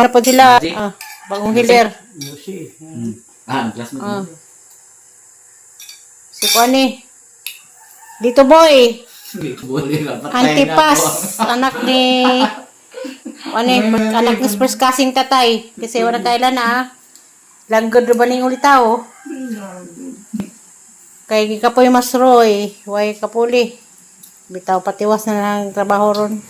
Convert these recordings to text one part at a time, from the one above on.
Na po sila. Ah, bagong hilir. Lucy. Ah, ang classmate Ah. mo. Si Kwani. Dito boy. Patay na Antipas. anak ni... Kwani, anak ni first kasing tatay. Kasi wala tayo na ah. Langgod ba ning ulitaw? Kay kapoy mas Roy. Way kapuli. Bitaw patiwas na lang trabaho ron.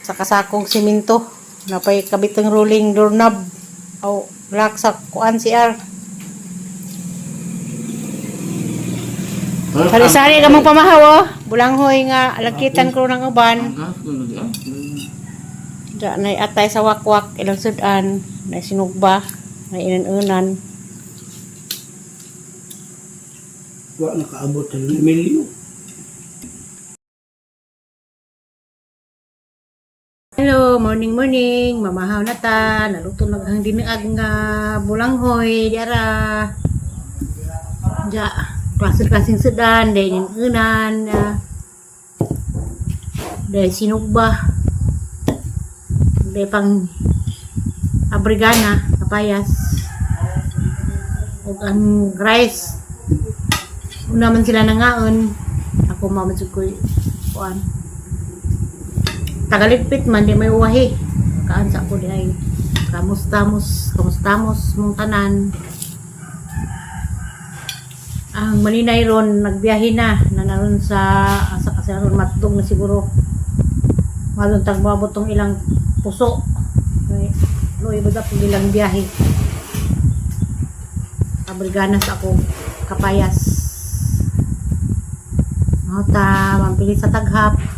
Sa kasakong siminto. Napay kabitang rolling doorknob. O, lock sa kuan CR. Sari-sari ka mong pamahaw, oh. Bulanghoy nga, lakitan ko ng uban. Ano di ah? Na atay sa wakwak, ilang sudan, na sinugba, na inan-unan. Wa nakaabot ng milyo. Morning morning, mamahaw na ta, naluto na ang diniag nga bulanghoy, diara. Diya, klaseng-klaseng sudan, dahil inan-unan, uh, dahil sinugba, dahil pang abrigana, kapayas, ug ang rice. Una man sila nangaon, ako mamadsug ko kuan. Tagaligpit man di may uwahi. Kaansa ko di ay kamustamos, kamustamos mong tanan. Ang maninay ron nagbiyahe na na naroon sa asa kasi ron matdong na siguro. Malun tag moabot tong ilang puso. Loy po ilang biyahe. Abrigana sa ako kapayas. Nota, mampilit sa taghap.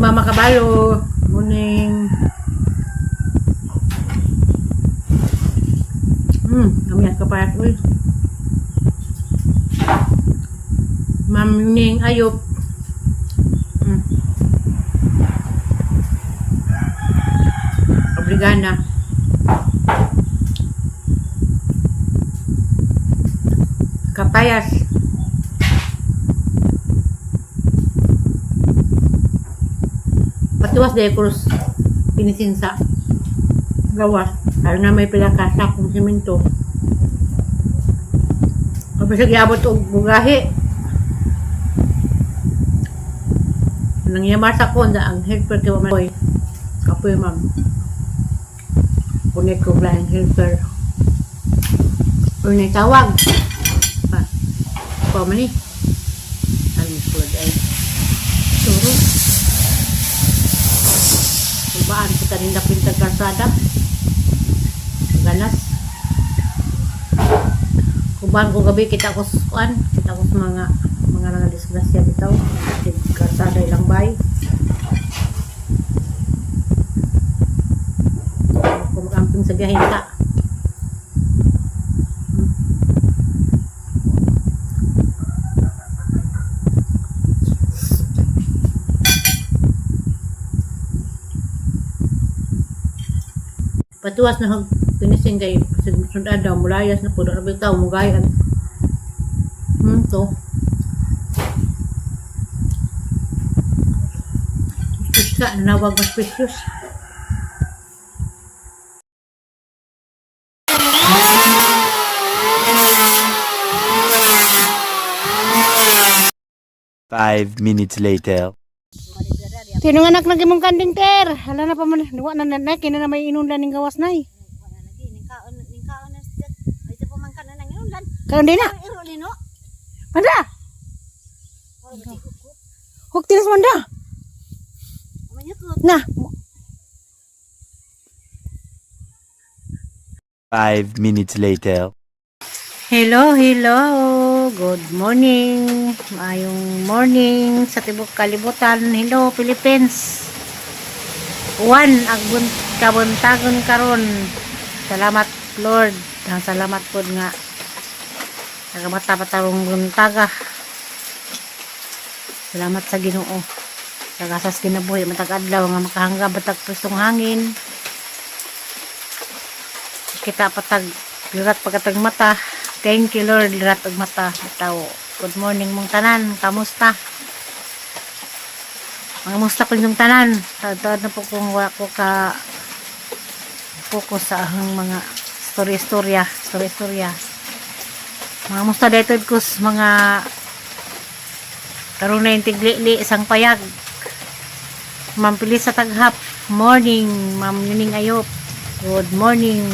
Lima makabalo. Morning. Hmm, kami ka pa uy. Ma'am Ning Ayop. Hmm. Obrigada. Kapayas. Patuwas de krus pinisin sa gawas. Kaya na may pilakasa kung simento. Kapag siya giabot og bugahi. Nangyamar sa ko na ang helper kay Mamoy. Kapoy ma'am. Punit ko lang helper. Or tawag. Pa. Pa man ni. Ano ko ay. Suro. Kubaan kita rin na pintag karsada. Ganas. Kubaan ko gabi kita ko kuan. Kita ko mga mga nga disgrasya bitaw. Kasi karsada ilang bay. Kung magamping sa biyahe ka. Patuwas na hag pinising kay sundan daw mulayas na puno na bitaw mugayan. Hmm to. Precious ka, nanawag mas precious. Five minutes later. Sino nga anak nag imong kanding ter? Hala na pa man, diwa na na kina na may inundan ning gawas nay. Karon di na. Manda. Huk tilas manda. Na. Five minutes later. Hello, hello. Good morning. Mayong morning sa tibok kalibutan. Hello, Philippines. One, agbun kabuntagon karon. Salamat, Lord. Ang salamat po nga. Nagamata patarong buntaga. Salamat sa ginoo. Tagasas kinabuhi. Matag-adlaw nga makahangga batag pustong hangin. Kita patag lirat pagkatag mata. Thank you Lord, lirat og mata. Bitaw. Good morning mong tanan. Kamusta? Mga musta ko yung tanan. Tawad na po kung wala ko ka focus sa ahang mga story-storya. Story-storya. Mga musta dito ko mga karoon na yung tigli isang payag. Ma'am Pilis sa taghap. Morning. Ma'am Nining Ayop. Good morning.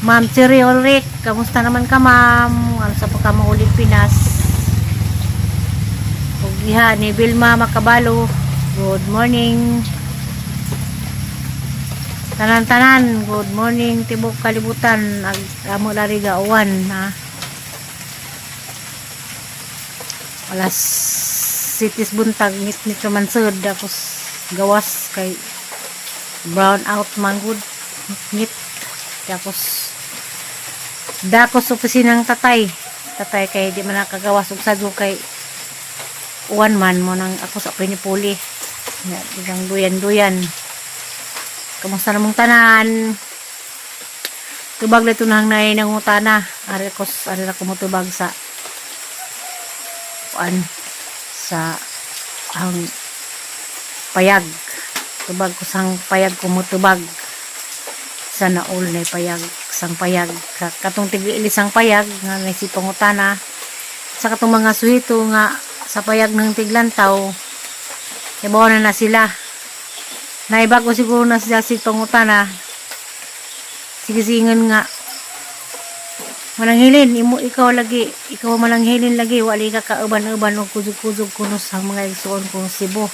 Ma'am Cherry Ulrich. Kamusta naman ka ma'am? Ano sa pagkamaulit Pinas? Ugiha ni Vilma Makabalo. Good morning. Tanan-tanan. Good morning. Tibok Kalibutan. Amo lari gauwan ha. Alas cities buntag nit nit naman sud ako gawas kay brown out manggod nit tapos dakos opisinang tatay. Tatay kay di man nakagawas og sadyo kay one man mo nang ako sa pinipuli digang duyan duyan kamusta namong tanan? Tubag na ito nang nay nangutana ari ko ari ra ko mo tubag sa kuan sa ang payag. Tubag ko sang payag kumutubag sa naul na payag sang payag Ka- katong tigili sang payag nga naisipang utana sa katong mga suhito nga sa payag ng tiglantaw ibaw na na sila. Naibago siguro na sila si utana sigisingan nga. Mananghilin, imo ikaw lagi, ikaw mananghilin lagi, wali ka kauban-uban o kuzog-kuzog kunos ang mga igsuon kung Cebu.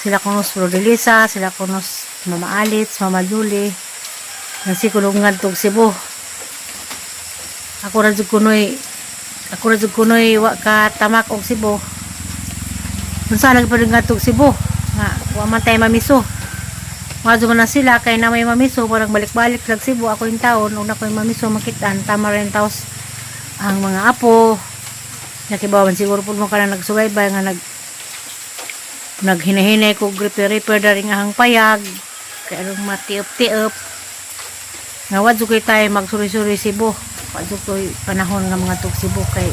Sila kunos Rodelisa, sila kunos Mama Alits, Mama ng sikulungan tog Cebu. Ako ra kunoy, ako ra kunoy wa ka tamak og Cebu. Unsa nagpadung tog Cebu? Nga, wa man tay mamiso. Mga na sila kay na may mamiso parang balik-balik sa Cebu ako yung taon una ko mamiso makitaan tama rin taos ang mga apo nakibawan siguro po mo ka na nagsubaybay nga nag naghinahinay ko gripe repair dari nga hang payag kay anong matiop-tiop nga wadyo koy tayo magsuri-suri Cebu. Wadyo koy panahon nga mga tug Cebu kay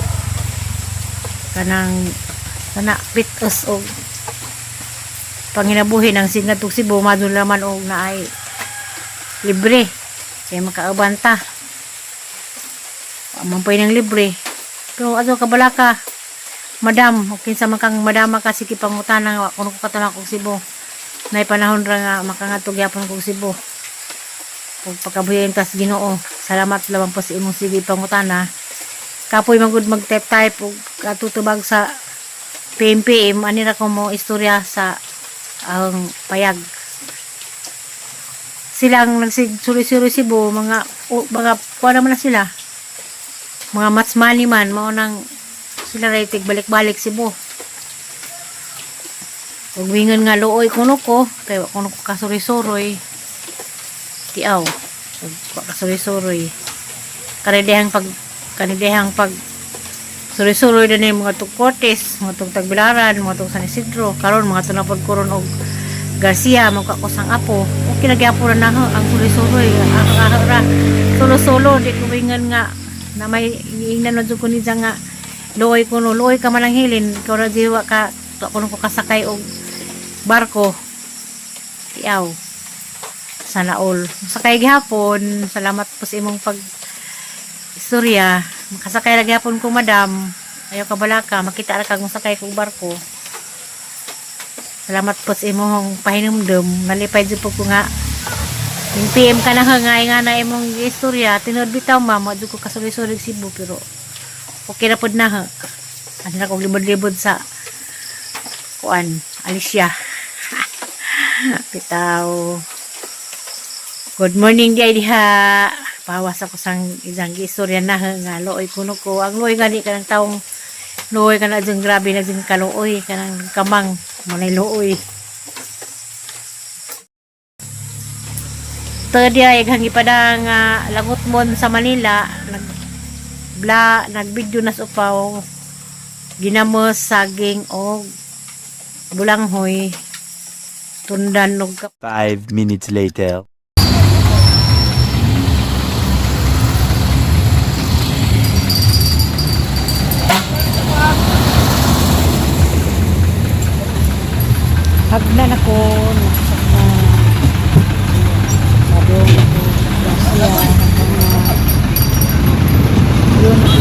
kanang kana pitos og panginabuhi ng singat ug Cebu madul naman og naay libre. Kay makaabanta amang pay ng libre. Pero ato kabalaka madam okay sa makang madama ka sige pangutana nga kuno ko katanak og Cebu. Nay panahon ra nga makangatog yapon kog Cebu ug pagkabuhian tas Ginoo salamat lamang po sa imong sige pangutana. Kapoy magud mag type type ug katutubag sa PMPM ani ra ko mo istorya sa ang payag. Silang nagsuri-suri Cebu mga o, mga kuha naman na sila. Mga matsmani man mao nang sila rating balik-balik Cebu. Ug wingon nga looy kuno ko. Kay kuno ko kasuri-suroy wa kasuri-suroy kanidehang pag kanidehang pag suri-suroy din yung mga tugkortes mga tug tagbilaran mga tug San Isidro. Karon mga tunapod koron og Garcia mga kakosang apo. O kinagyapo na na ang suri-suroy ang ra solo-solo di ko wingan nga na may ingnan na ko ni nga luoy kuno luoy ka man ang hilin. Ikaw ra diwa ka kuno ko kasakay og barko. Tiaw sana all. Sakay gihapon. Salamat po sa imong pag istorya. Makasakay lagi hapon ko madam. Ayaw ka balaka makita ra kag masakay kog barko. Salamat po sa imong pahinumdum. Nalipay jud po ko nga. Yung PM ka na nga nga na imong istorya. Tinod bitaw mama jud ko kasulig-sulig Cebu pero okay na pod na ha. Ano na kong libod-libod sa kuan Alicia. Bitaw Good morning di diha. Pawas ako sang isang istorya na nga looy kuno ko. Ang looy gani kanang taong looy ka na dyan grabe na dyan kalooy kanang kamang manay looy. Third year, ighang ipada nga langot mon sa Manila, nag bla, nag-video na sa upaw, ginamos, saging, o bulanghoy, tundan, og Five minutes later. Hagdan ako, nakasak na. Sabi ko, na. Yun,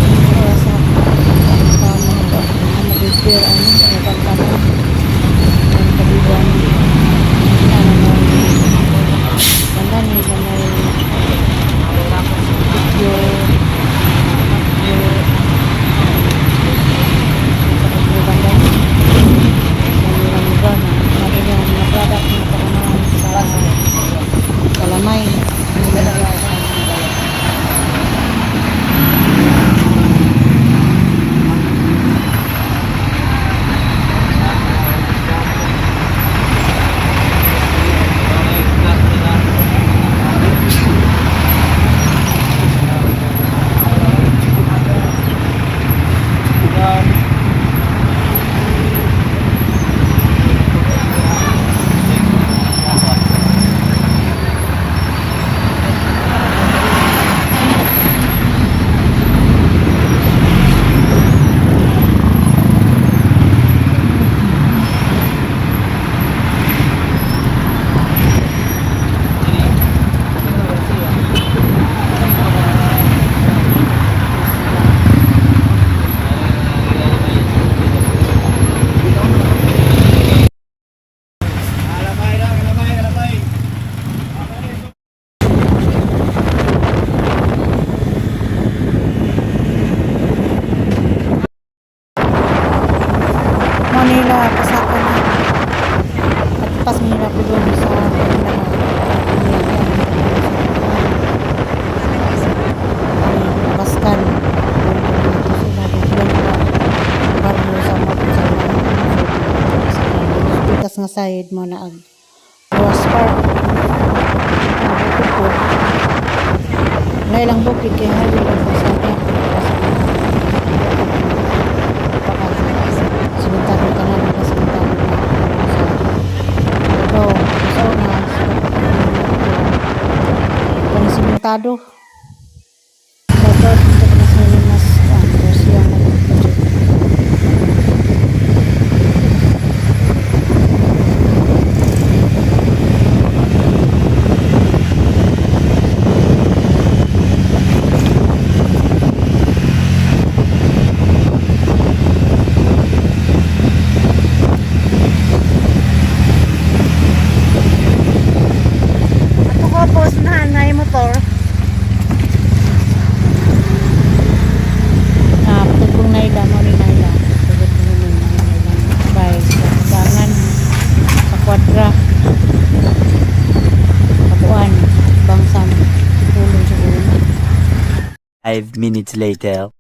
Five minutes later.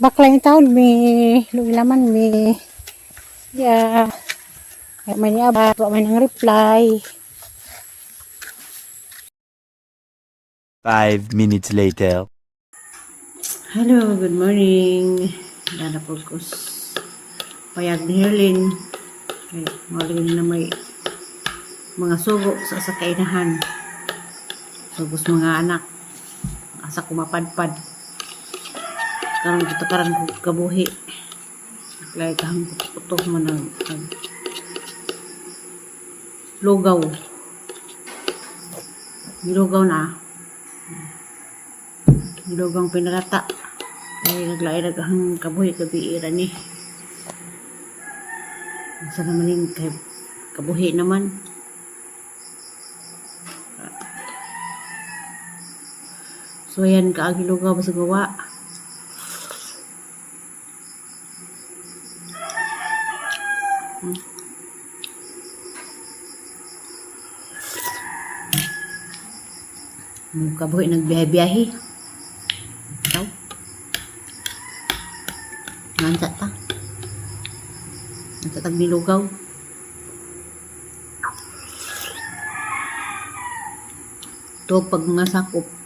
Bakla yung taon, may lugilaman, may ya yeah. may niyabat, may nang reply. Five minutes later. Hello, good morning. Dana po ko payag ni Herlin. Ay, maling na may mga sugo sa sa kainahan. Sugos mga anak. Asa kumapadpad. Karang dito karang kabuhi. Naklay kahang putok mo ng ang lugaw. Nilugaw na. Nilugaw ang pinarata. Ay, naglay naghang kabuhi kabiira ni. Sa naman yung kay kabuhi naman. So, ayan, lugaw ba sa gawa? Ang kabuhi nagbiyahe-biyahe. Ikaw? Nansa ta. Nansa tag nilugaw. Ito pag mga sakop.